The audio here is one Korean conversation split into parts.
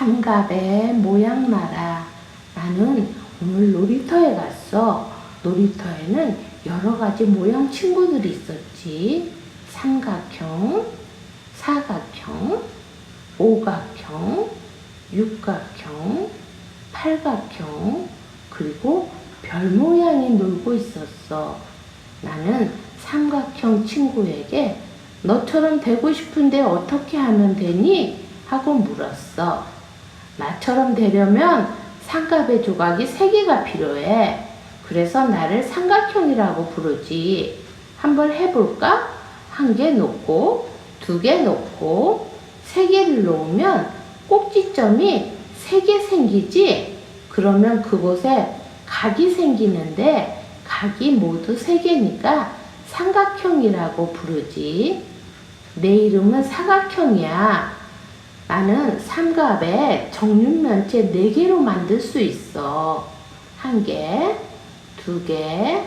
삼갑의 모양나라. 나는 오늘 놀이터에 갔어. 놀이터에는 여러 가지 모양 친구들이 있었지. 삼각형, 사각형, 오각형, 육각형, 팔각형, 그리고 별 모양이 놀고 있었어. 나는 삼각형 친구에게 너처럼 되고 싶은데 어떻게 하면 되니? 하고 물었어. 나처럼 되려면 삼각의 조각이 세 개가 필요해. 그래서 나를 삼각형이라고 부르지. 한번 해볼까? 한 개 놓고, 두 개 놓고, 세 개를 놓으면 꼭지점이 세 개 생기지? 그러면 그곳에 각이 생기는데 각이 모두 세 개니까 삼각형이라고 부르지. 내 이름은 사각형이야. 나는 삼갑에 정육면체 네 개로 만들 수 있어. 한 개, 두 개,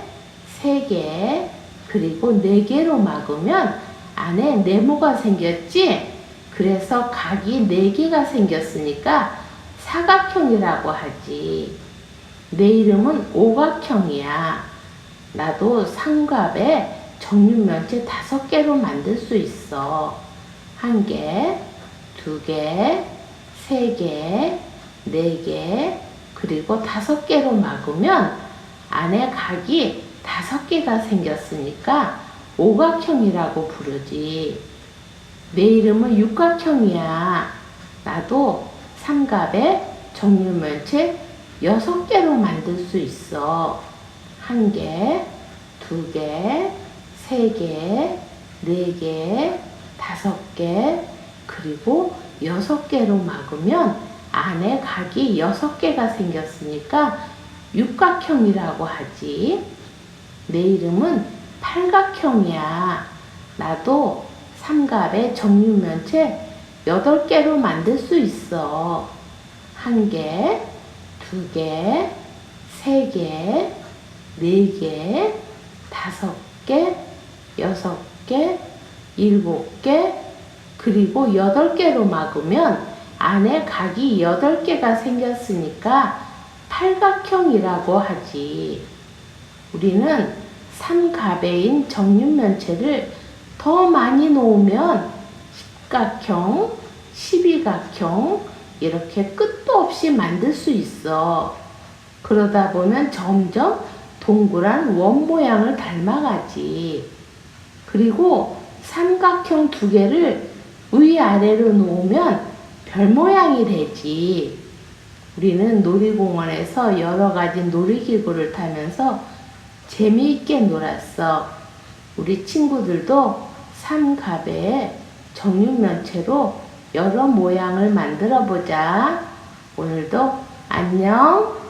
세 개, 그리고 네 개로 막으면 안에 네모가 생겼지? 그래서 각이 네 개가 생겼으니까 사각형이라고 하지. 내 이름은 오각형이야. 나도 삼갑에 정육면체 다섯 개로 만들 수 있어. 한 개, 두 개, 세 개, 네 개, 그리고 다섯 개로 막으면 안에 각이 다섯 개가 생겼으니까 오각형이라고 부르지. 내 이름은 육각형이야. 나도 삼갑에 정육면체 여섯 개로 만들 수 있어. 한 개, 두 개, 세 개, 네 개, 다섯 개, 그리고 여섯 개로 막으면 안에 각이 여섯 개가 생겼으니까 육각형이라고 하지. 내 이름은 팔각형이야. 나도 삼갑의 정육면체 여덟 개로 만들 수 있어. 한 개, 두 개, 세 개, 네 개, 다섯 개, 여섯 개, 일곱 개, 그리고 여덟 개로 막으면 안에 각이 여덟 개가 생겼으니까 팔각형이라고 하지. 우리는 삼가배인 정육면체를 더 많이 놓으면 십각형, 십이각형 이렇게 끝도 없이 만들 수 있어. 그러다 보면 점점 동그란 원 모양을 닮아가지. 그리고 삼각형 두 개를 위아래로 놓으면 별 모양이 되지. 우리는 놀이공원에서 여러 가지 놀이기구를 타면서 재미있게 놀았어. 우리 친구들도 삼갑에 정육면체로 여러 모양을 만들어 보자. 오늘도 안녕.